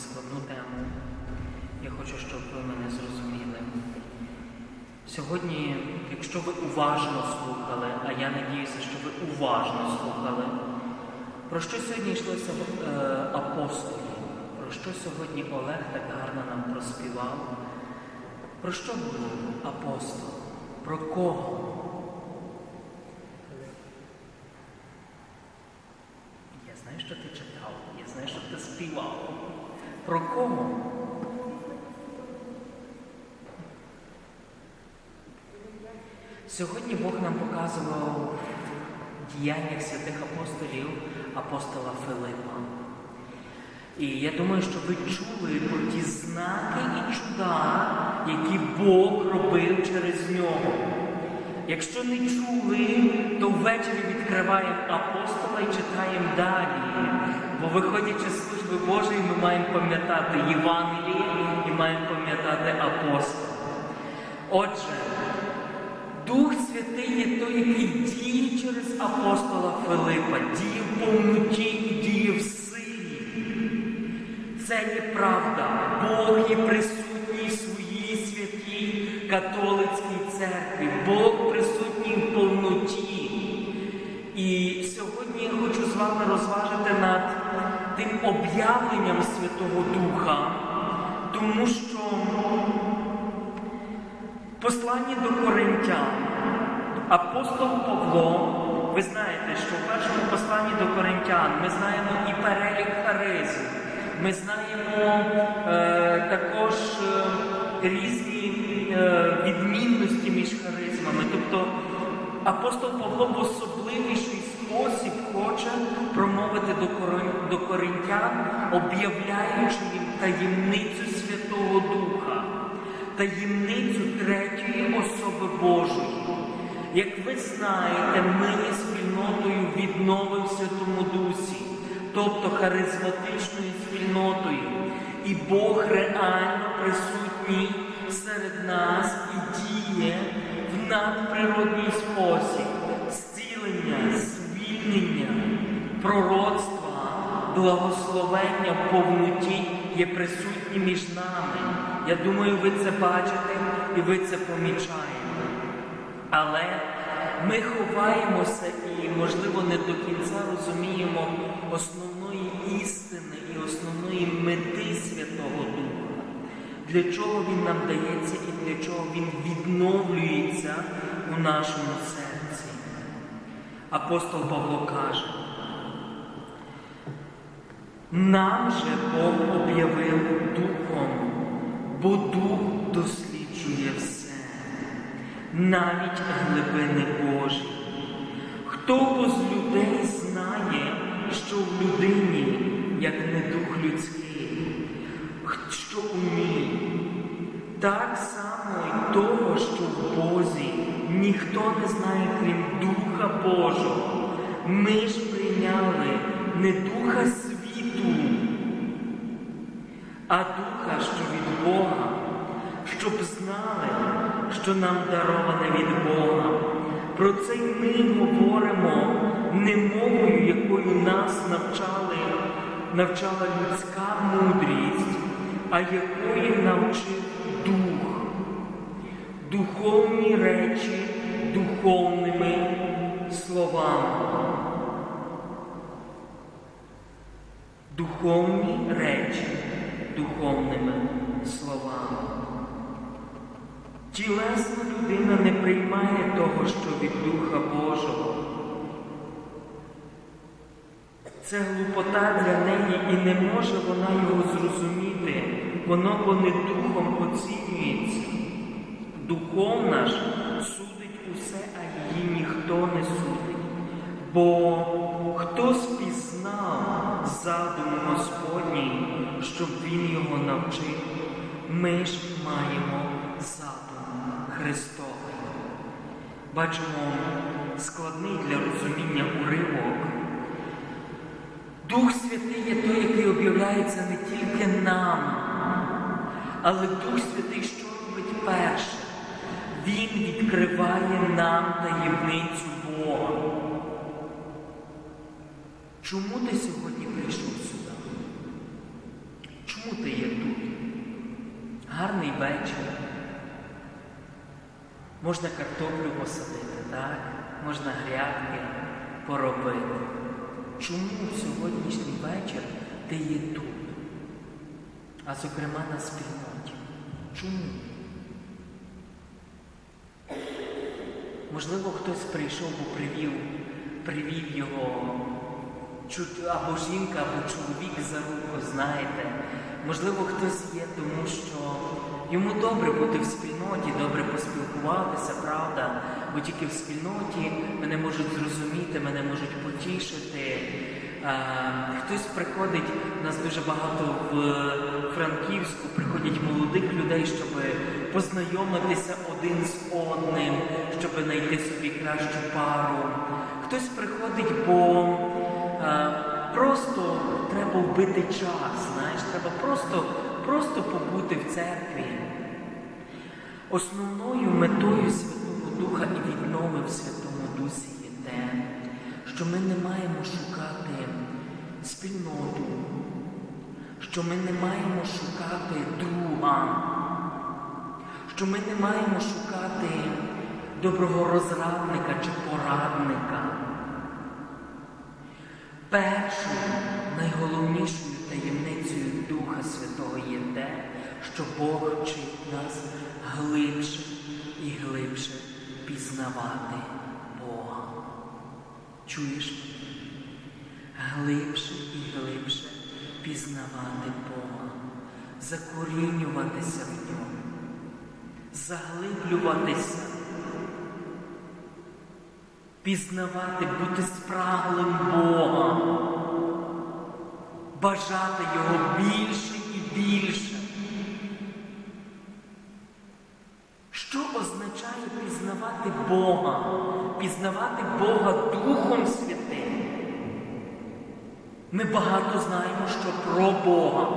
складну тему. Я хочу, щоб ви мене зрозуміли. Сьогодні, якщо ви уважно слухали, а я надіюся, що ви уважно слухали, про що сьогодні йшлося е, апостолі? Про що сьогодні Олег так гарно нам проспівав? Про що був апостол? Про кого? Я знаю, що ти читав, я знаю, що ти співав. Про кого? Сьогодні Бог нам показував в святих апостолів апостола Филипа. І я думаю, що ви чули про ті знаки і чуда, які Бог робив через нього. Якщо не чули, то ввечері відкриваємо апостола і читаємо далі. Бо виходячи з служби Божої, ми маємо пам'ятати Євангеліє і маємо пам'ятати апостола. Отже, Дух Святий є той, який діє через апостола Филипа, діє в повноті і діє в силі. Це є правда. Бог є присутній в своїй святій католицькій церкві. Бог присутній в повноті. І сьогодні я хочу з вами розважити над тим об'явленням Святого Духа, тому що в посланні до Коринтян апостол Павло, ви знаєте, що в першому посланні до Коринтян ми знаємо і перелік харизм, ми знаємо е, також е, різні е, відмінності між харизмами. Тобто апостол Павло в особливіший спосіб хоче промовити до, корин- до коринтян, об'являючи їм таємницю Святого Духа таємницю третьої особи Божої. Як ви знаєте, ми спільнотою віднови в Святому Дусі, тобто харизматичною спільнотою. І Бог реально присутній серед нас і діє в надприродній спосіб зцілення, звільнення, пророцтва, благословення в повноті є присутні між нами. Я думаю, ви це бачите і ви це помічаєте. Але ми ховаємося і, можливо, не до кінця розуміємо основної істини і основної мети Святого Духа, для чого Він нам дається і для чого Він відновлюється у нашому серці. Апостол Павло каже, нам же Бог об'явив Духом, бо Дух досліджує все, навіть глибини Божі. Хто з людей знає, що в людині, як не дух людський, що у ній, так само й того, що в Бозі ніхто не знає, крім Духа Божого. Ми ж прийняли не Духа світу, а Духа, що від Бога, щоб знали, що нам дароване від Бога. Про це й ми говоримо не мовою, якою нас навчали, навчала людська мудрість, а якої навчив Дух. Духовні речі духовними словами. Духовні речі духовними словами. Тілесна людина не приймає того, що від Духа Божого. Це глупота для неї і не може вона його зрозуміти. Воно бо не духом оцінюється. Духовна ж судить усе, а її ніхто не судить. Бо хто спізнав задум Господній, щоб він його навчив, ми ж маємо задум Христовий. Бачимо складний для розуміння уривок. Дух Святий є той, який об'являється не тільки нам, але Дух Святий, що робить перше? Він відкриває нам таємницю Бога. Чому ти сьогодні прийшов сюди? Чому ти є тут? Гарний вечір. Можна картоплю посадити, так? Можна грядки поробити. Чому сьогоднішній вечір ти є тут? А зокрема на спільноті. Чому? Можливо, хтось прийшов, бо привів, привів його або жінка, або чоловік за руку, знаєте. Можливо, хтось є, тому що йому добре бути в спільноті, добре поспілкуватися, правда? Бо тільки в спільноті мене можуть зрозуміти, мене можуть потішити. Е, хтось приходить, у нас дуже багато в Франківську, приходять молодих людей, щоб познайомитися один з одним, щоб знайти собі кращу пару. Хтось приходить, бо е, просто треба вбити час, знаєш, треба просто, просто побути в церкві. Основною метою Святого Духа і віднови в Святому Дусі є те, що ми не маємо шукати спільноту, що ми не маємо шукати друга, що ми не маємо шукати доброго розрадника чи порадника. Першою найголовнішою таємницею Духа Святого є те, що Бог вчить нас глибше і глибше пізнавати Бога. Чуєш? Глибше і глибше пізнавати Бога, закорінюватися в ньому, заглиблюватися пізнавати, бути спраглим Бога, бажати Його більше і більше. Що означає пізнавати Бога? Пізнавати Бога Духом Святим. Ми багато знаємо, що про Бога.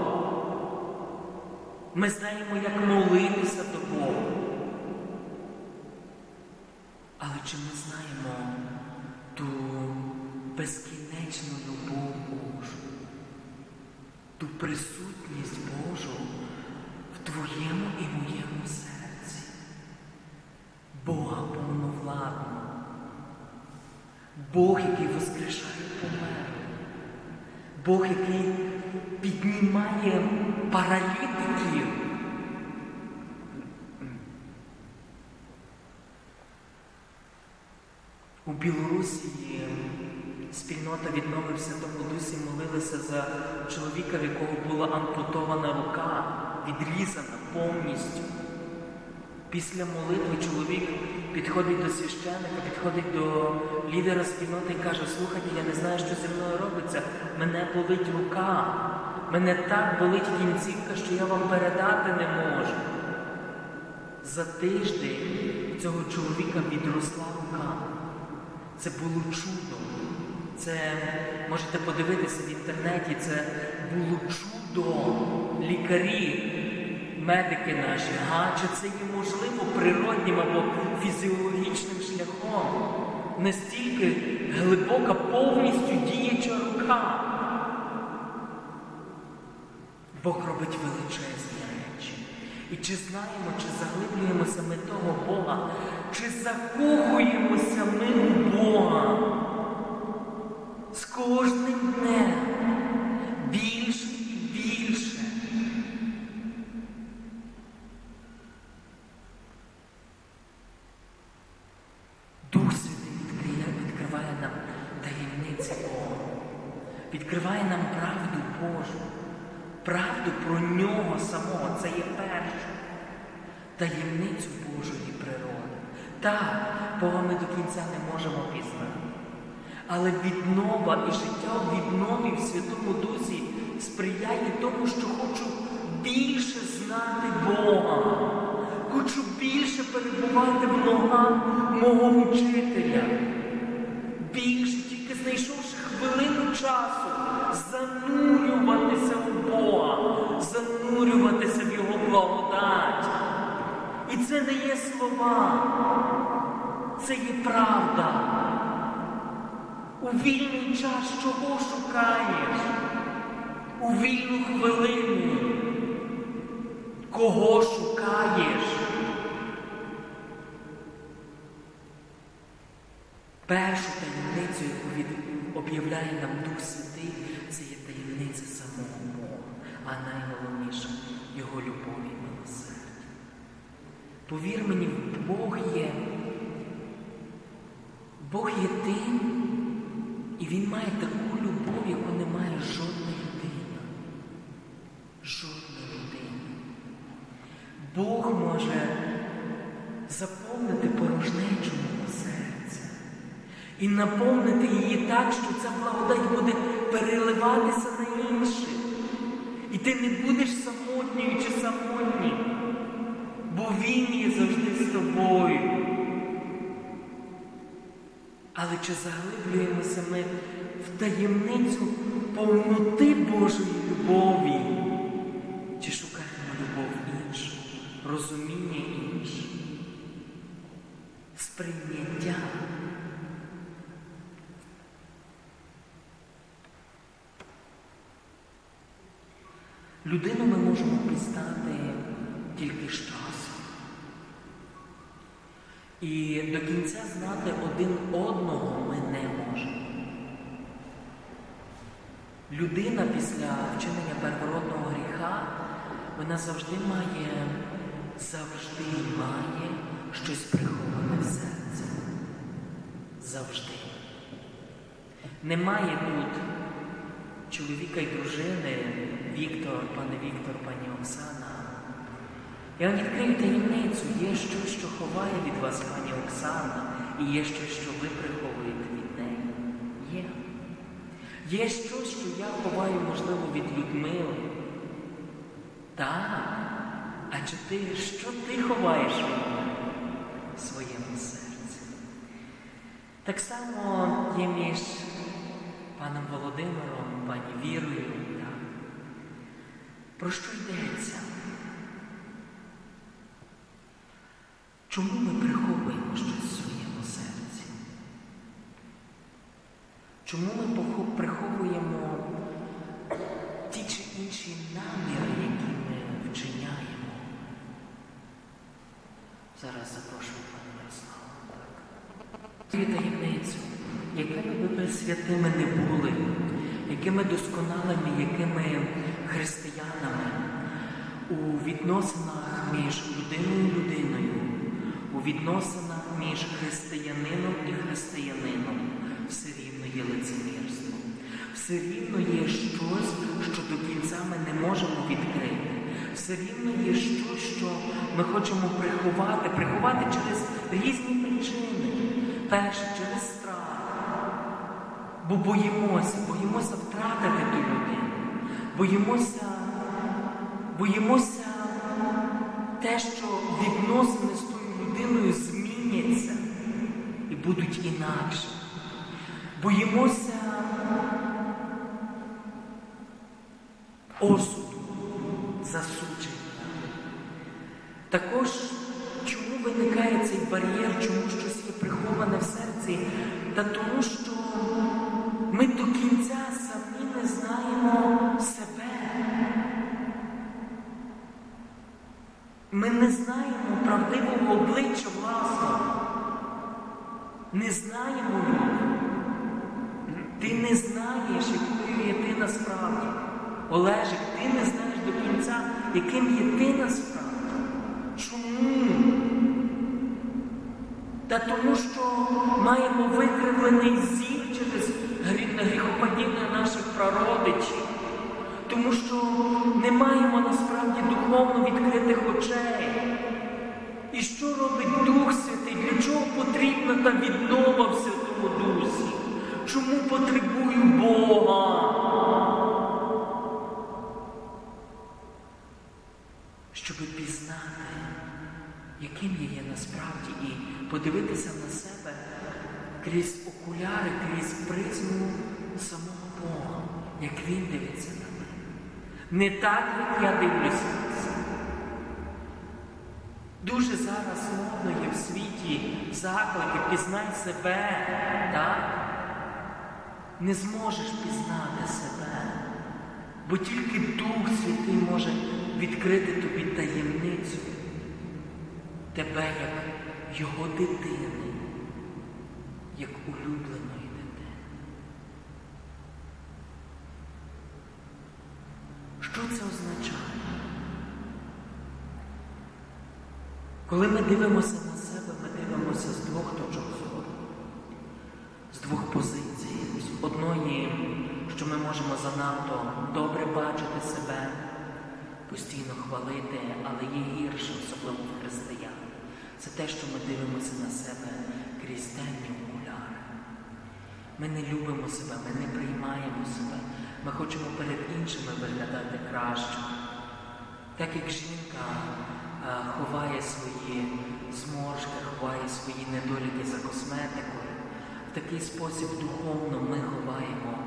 Ми знаємо, як молитися до Бога. Але чи ми знаємо ту безкінечну любов ту присутність Божу в твоєму і моєму серці? Бога повновладного, Бог, який воскрешає померлих, Бог, який піднімає паралітиків. У Білорусі спільнота відновився тому дусі молилися за чоловіка, в якого була ампутована рука, відрізана повністю. Після молитви чоловік підходить до священника, підходить до лідера спільноти і каже, слухайте, я не знаю, що зі мною робиться. Мене болить рука. Мене так болить кінцівка, що я вам передати не можу. За тиждень цього чоловіка відросла рука. Це було чудо. Це можете подивитися в інтернеті, це було чудо. Лікарі, медики наші, чи це є можливо природнім або фізіологічним шляхом? Настільки глибока, повністю діюча рука. Бог робить величезні речі. І чи знаємо, чи заглиблюємося ми того Бога, чи закохуємося ми у Бога з кожним днем більше і більше. Дух Святий відкриє, відкриває нам таємниці Бога, відкриває нам правду Божу, правду про нього самого. Це є перше. Таємницю Божої природи. Так, Бога ми до кінця не можемо пізнати. Але віднова і життя в віднові в Святому Дусі сприяє тому, що хочу більше знати Бога. Хочу більше перебувати в ногах мого учителя. Більше, тільки знайшовши хвилину часу, занурюватися в Бога, занурюватися в Його благодать. І це не є слова, це є правда. У вільний час чого шукаєш? У вільну хвилину? Кого шукаєш? Першу таємницю, яку він об'являє нам Дух Святий, це є таємниця самого Бога, а найголовніше його любові і милосердя. Повір мені, Бог є. Бог є тим і Він має таку любов, яку не має жодна людина. Жодна людина. Бог може заповнити порожнечу мого серця і наповнити її так, що ця благодать буде переливатися на інших. І ти не будеш самотньою чи самотнім, бо Він є завжди з тобою. Але чи заглиблюємося ми в таємницю повноти Божої любові? Чи шукаємо любов іншу, розуміння інше, сприйняття? Людину ми можемо пізнати тільки з часом. І до кінця знати один одного ми не можемо. Людина після вчинення первородного гріха, вона завжди має, завжди має щось приховане в серці. Завжди. Немає тут чоловіка і дружини, Віктор, пане Віктор, пані Оксана. Я вам відкрию таємницю, є щось, що ховає від вас пані Оксана, і є щось, що ви приховуєте від неї. Є. Є щось, що я ховаю, можливо, від Людмили. Так. А чи ти, що ти ховаєш від мене в своєму серці? Так само є між паном Володимиром, пані Вірою. Так. Про що йдеться? Чому ми приховуємо щось в своєму серці? Чому ми приховуємо ті чи інші наміри, які ми вчиняємо? Зараз запрошую Мирослава. Так. Таємницю, якими би ми святими не були, якими досконалими, якими християнами у відносинах між людиною і людиною, у відносинах між християнином і християнином все рівно є лицемірство. Все рівно є щось, що до кінця ми не можемо відкрити. Все рівно є щось, що ми хочемо приховати, приховати через різні причини. Перше, через страх. Бо боїмося, боїмося втратити ту людину. Боїмося, боїмося те, що відносини з тою людиною зміняться і будуть інакше. Боїмося осуду, засудження. Також чому виникає цей бар'єр, чому щось є приховане в серці? Та тому, що Не знаємо люди. Ти не знаєш, якою є ти насправді. Олежик, ти не знаєш до кінця, яким є ти насправді. Чому? Та тому, що маємо викривлений зір через грі- гріхопадіння наших прародичів. Тому що не маємо насправді духовно відкритих очей. І що робить Дух Святий? Для чого потрібна та віднова в Святому Дусі? Чому потребую Бога? Щоб пізнати, яким я є насправді, і подивитися на себе крізь окуляри, крізь призму самого Бога, як Він дивиться на мене. Не так, як я дивлюся. Дуже зараз модно є в світі заклики, пізнай себе, так? Не зможеш пізнати себе, бо тільки Дух Святий може відкрити тобі таємницю тебе як Його дитини, як улюбленої дитини. Що це означає? Коли ми дивимося на себе, ми дивимося з двох точок зору, з двох позицій. З одної, що ми можемо занадто добре бачити себе, постійно хвалити, але є гірше, особливо в християн. Це те, що ми дивимося на себе крізь темні окуляри. Ми не любимо себе, ми не приймаємо себе. Ми хочемо перед іншими виглядати краще. Так як жінка ховає свої зморшки, ховає свої недоліки за косметикою, в такий спосіб духовно ми ховаємо,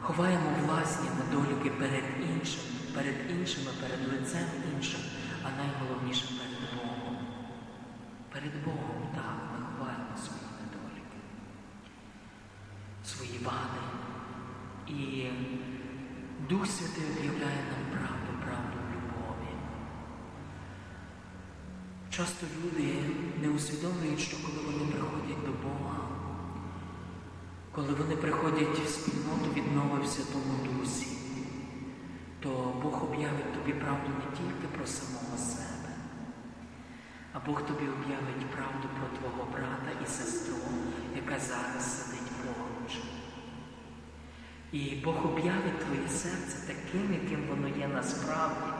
ховаємо власні недоліки перед іншим, перед іншими, перед лицем іншим, а найголовніше перед Богом. Перед Богом, так, ми ховаємо свої недоліки, свої вади. І Дух Святий об'являє нам правду, правду в любові. Часто люди не усвідомлюють, що коли вони приходять до Бога, коли вони приходять в спільноту віднови в Святому Дусі, то Бог об'явить тобі правду не тільки про самого себе, а Бог тобі об'явить правду про твого брата і сестру, яка зараз сидить поруч. І Бог об'явить твоє серце таким, яким воно є насправді.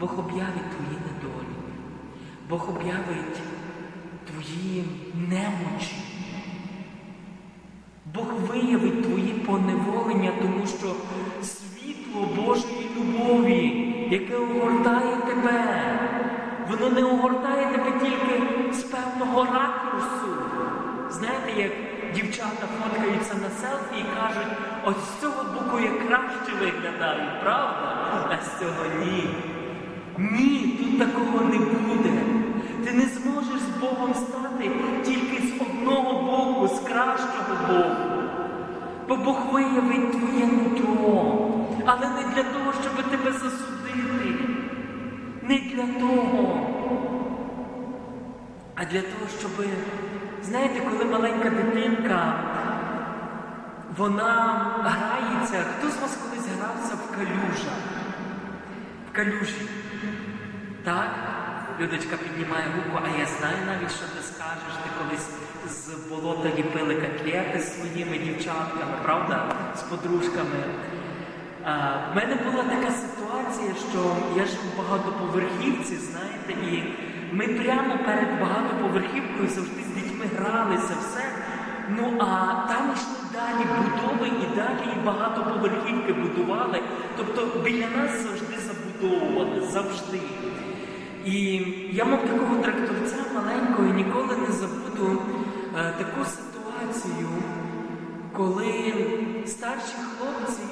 Бог об'явить твої недоліки. Бог об'явить твої немочі. Бог виявить твої поневолення, тому що світло Божої любові, яке огортає тебе, воно не огортає тебе тільки з певного ракурсу. Знаєте, як дівчата фоткаються на селфі і кажуть, ось з цього боку я краще виглядаю, правда? А з цього ні. Ні, тут такого не буде. Ти не зможеш з Богом стати тільки з одного боку, з кращого боку. Бо Бог виявить твоє нутро, але не для того, щоб тебе засудити. Не для того. А для того, щоб, знаєте, коли маленька дитинка, вона грається, хто з вас колись грався в калюжах? Калюжі. Так? Людочка піднімає руку, а я знаю навіть, що ти скажеш. Ти колись з болота ліпили котлети з своїми дівчатками, правда? З подружками. В мене була така ситуація, що я жив в багатоповерхівці, знаєте, і ми прямо перед багатоповерхівкою завжди з дітьми гралися, все. Ну а там йшли далі будови і далі і багатоповерхівки будували. Тобто біля нас завжди забудовували, завжди. І я мав такого тракторця маленького і ніколи не забуду е, таку ситуацію, коли старші хлопці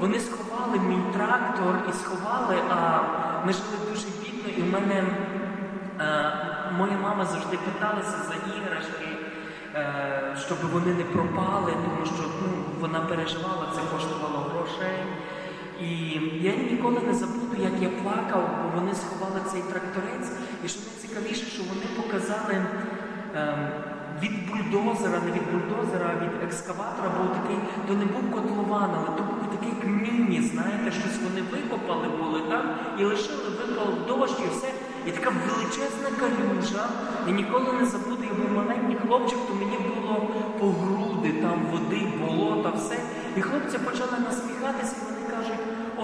вони сховали мій трактор і сховали, а ми жили дуже бідно, і в мене е, моя мама завжди питалася за іграшки, е, щоб вони не пропали, тому що ну, вона переживала, це коштувало грошей. І я ніколи не забуду, як я плакав, бо вони сховали цей тракторець. І що найцікавіше, що вони показали ем, від бульдозера, не від бульдозера, а від екскаватора був такий, то не був котлован, але то був такий як знаєте, щось вони викопали були там і лишили, випав дощ і все. І така величезна калюжа. І ніколи не забуду, я був маленький хлопчик, то мені було по груди, там води, болота, все. І хлопці почали насміхатися,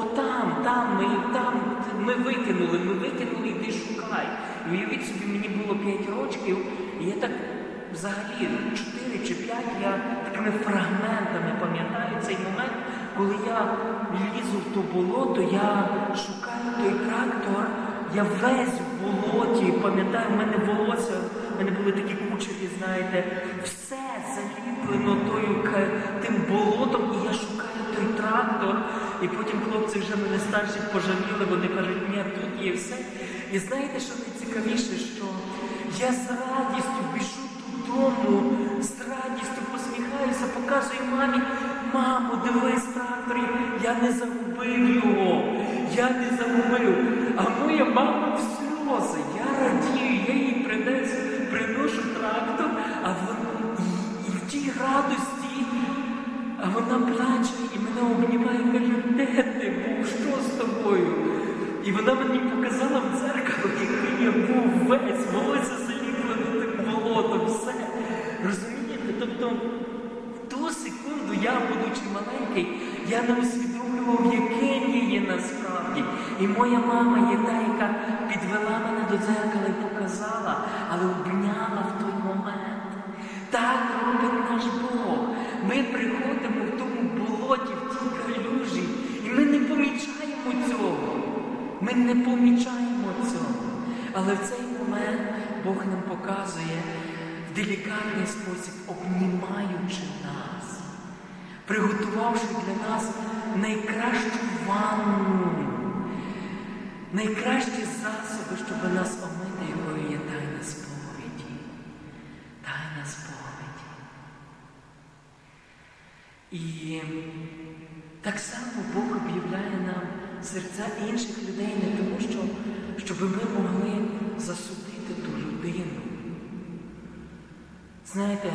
отам, там, ми там, ми викинули, ми викинули, йди шукай. І уявіть собі, мені було 5 років, і я так взагалі 4 чи 5 я такими фрагментами пам'ятаю цей момент, коли я лізу в то болото, я шукаю той трактор, я весь в болоті, пам'ятаю, в мене волосся, в мене були такі кучері, знаєте, все заліплено тою, тим болотом, і я шукаю. І потім хлопці вже мене старші пожаліли, вони кажуть, ні, тут є все. І знаєте, що найцікавіше, що я з радістю біжу додому, з радістю посміхаюся, показую мамі, мамо, дивись трактор, я не загубив його, я не загубив. А моя мама в сльози, я радію, я їй принесу, приношу трактор, а вона, такій радості, а вона плаче і мене обнімає і каже, де ти був, що з тобою? І вона мені показала в дзеркало, який я був весь, волосся заліплене так болотом, все. Розумієте? Тобто в ту секунду я, будучи маленький, я не усвідомлював, яким я є насправді. І моя мама є та, яка підвела мене до дзеркала Але в цей момент Бог нам показує в делікатний спосіб, обнімаючи нас, приготувавши для нас найкращу ванну, найкращі засоби, щоб нас омити, якою є тайна сповіді. Тайна сповіді. І так само Бог об'являє нам серця інших людей не тому, що, щоб ми могли засудити ту людину. Знаєте,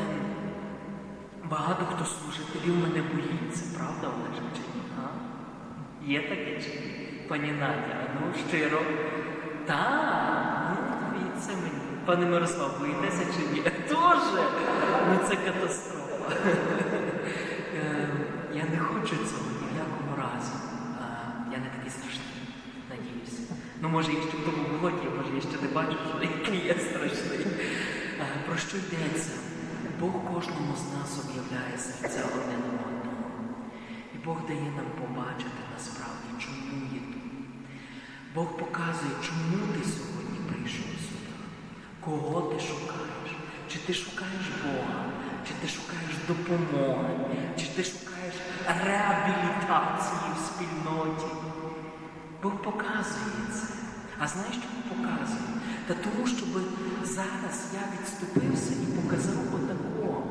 багато хто служителів мене боїться, правда, Олеже, чи ні? А? Є таке чи ні? Пані Надя, ну щиро. Так, ну дивіться мені. Пане Мирослав, боїтеся чи ні? Тоже? Ну це катастрофа. Е, Я не хочу цього ні в якому разі. А, Я не такий страшний, надіюся. Ну, може, якщо в тому болоті, може, я ще не бачу, що який я страшний. Про що йдеться? Бог кожному з нас об'являє серця один одного. І Бог дає нам побачити насправді, чому є тут. Бог показує, чому ти сьогодні прийшов сюди. Кого ти шукаєш? Чи ти шукаєш Бога, чи ти шукаєш допомоги, чи ти шукаєш реабілітації в спільноті? Бог показує це. А знаєш, чому показує? Та тому, щоб зараз я відступився і показав отако.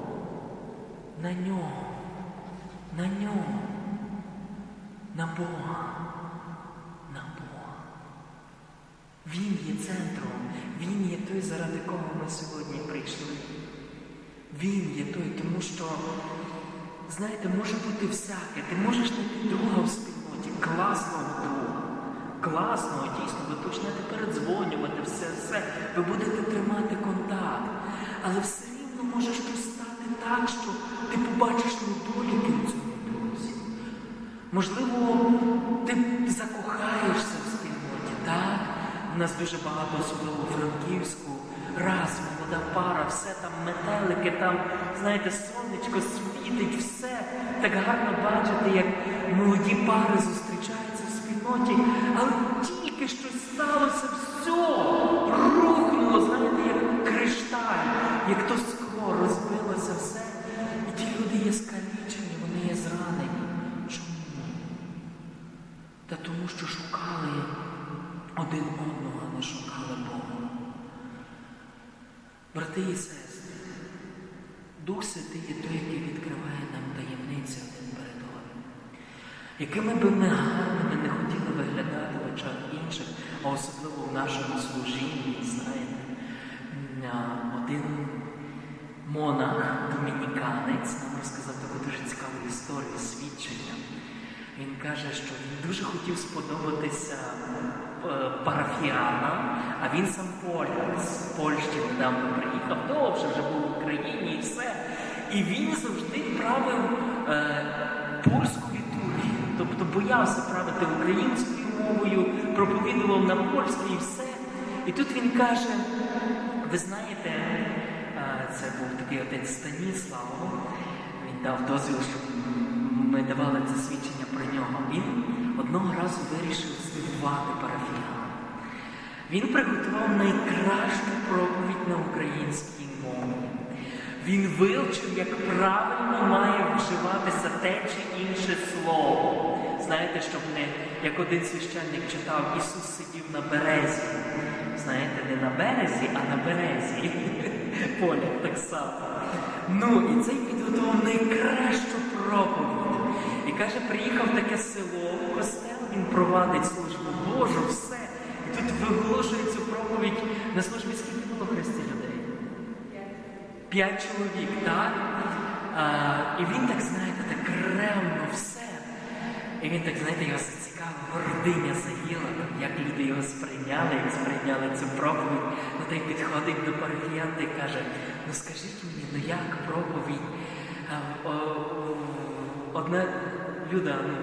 На нього, на нього, на Бога, на Бога. Він є центром, Він є той, заради кого ми сьогодні прийшли. Він є той, тому що, знаєте, може бути всяке. Ти можеш знайти друга в спільноті, класного друга. Класного, дійсно, ви почнете передзвонювати, все, все, ви будете тримати контакт. Але все рівно може щось стати так, що ти побачиш недоліки в цьому друзі. Можливо, ти закохаєшся в спільноті, так? У нас дуже багато, особливо у Франківську, раз, молода пара, все там метелики, там, знаєте, сонечко світить, все. Так гарно бачити, як молоді пари зустрічаються спільноті, але тільки щось сталося, все, рухнуло, знаєте, як кришталь, як то скло, розбилося все. І ті люди є скалічені, вони є зранені. Чому? Та тому, що шукали один одного, а не шукали Бога. Брати і сестри, Дух Святий є той, який відкриває нам таємниці один перед одним. Якими би ми гарними не хотіли виглядати в очах інших, а особливо в нашому служінні, знаєте, один монах, домініканець, нам розказав таку дуже цікаву історію, свідчення. Він каже, що він дуже хотів сподобатися е, парафіянам, а він сам поляк з Польщі недавно приїхав, довше вже був в Україні і все. І він завжди правив е, польську тобто боявся правити українською мовою, проповідував на польській і все. І тут він каже: ви знаєте, це був такий отець Станіслав, він дав дозвіл, щоб ми давали це свідчення про нього. Він одного разу вирішив здивувати парафіян. Він приготував найкращу проповідь на українській мові. Він вивчив, як правильно має вживатися те чи інше слово. Знаєте, щоб не як один священник читав, Ісус сидів на березі. Знаєте, не на березі, а на березі. Поля так само. Ну, і цей підготував найкращу проповідь. І каже, приїхав таке село, костел, він провадить службу Божу, все. І тут виголошує цю проповідь на службі скільки було хресті людей? П'ять чоловік, так? А, і він так, знаєте, так ревно все. І він так, знаєте, його зацікавив, гординя заїла, як люди його сприйняли, як сприйняли цю проповідь. Ну та й підходить до парафіянта і каже: ну скажіть мені, ну як проповідь? Одна люда, ну,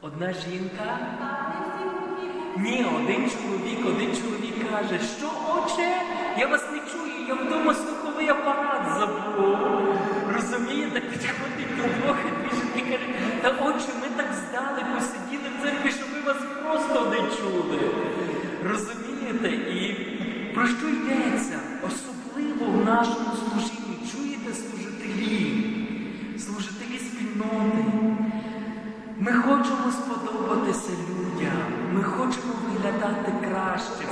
одна жінка. Ні, один чоловік, один чоловік каже, що отче, я вас не чую, я вдома слуховий апарат та отче, ми так здалеку сиділи в церкві, що ми вас просто не чули. Розумієте? І про що йдеться? Особливо в нашому служінні. Чуєте служителі, служителі спільноти. Ми хочемо сподобатися людям, ми хочемо виглядати краще.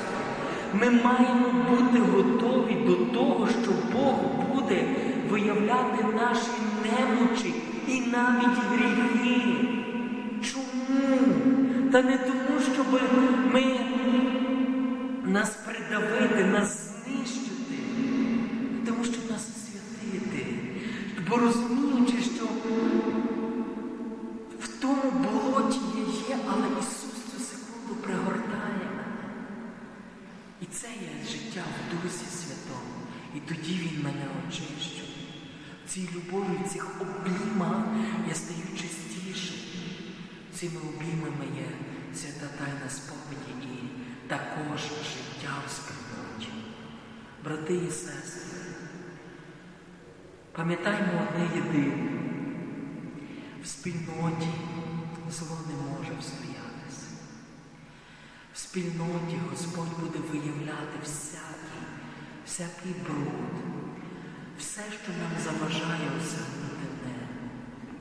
Ми маємо бути готові до того, що Бог буде виявляти наші немочі навіть гріхи. Чому? Та не тому, щоб ми нас придавити, нас знищити, тому, щоб нас освятити. Бо розуміючи, що в тому болоті я є, але Ісус цю секунду пригортає мене. І це є життя в Дусі Святому. І тоді Він мене очищує. Цій любові, цих обіймах я стаю чистішим. Цими обіймами є свята тайна сповіді і також життя в спільноті. Брати і сестри, пам'ятаймо одне єдине. В спільноті зло не може встоятися. В спільноті Господь буде виявляти всякий, всякий бруд, все, що нам заважає осягнути небо.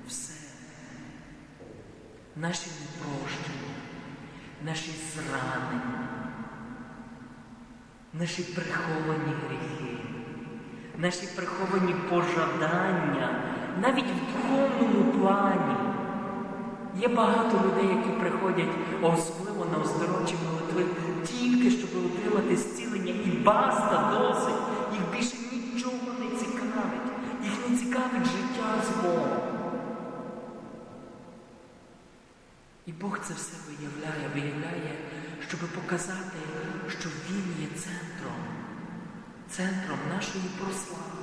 Все. Наші непрощення, наші зранення, наші приховані гріхи, наші приховані пожадання, навіть в духовному плані. Є багато людей, які приходять, особливо на оздоровчі молитви, тільки щоб отримати зцілення і баста досить. Бог це все виявляє, виявляє, щоб показати, що Він є центром, центром нашої прослави.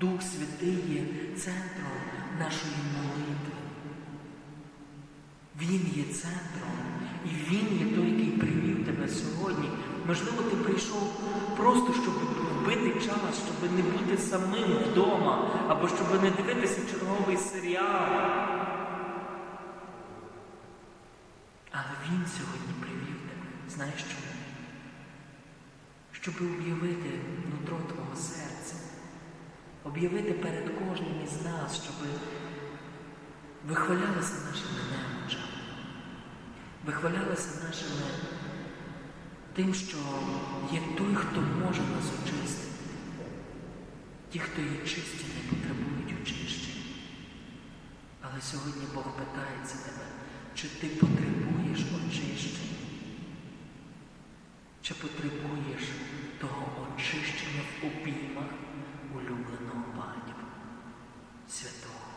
Дух Святий є центром нашої молитви. Він є центром, і Він є той, який привів тебе сьогодні. Можливо, ти прийшов просто, щоб вбити час, щоб не бути самим вдома, або щоб не дивитися черговий серіал. Але Він сьогодні привів тебе. Знаєш чому? Щоб об'явити нутро твого серця об'явити перед кожним із нас, щоб вихвалялися нашими немочами, вихвалялися нашими тим, що є той, хто може нас очистити. Ті, хто є чисті, не потребують очищення. Але сьогодні Бог питається тебе, чи ти потребуєш очищення? Чи потребуєш того очищення в обіймах улюбленого батька, святого?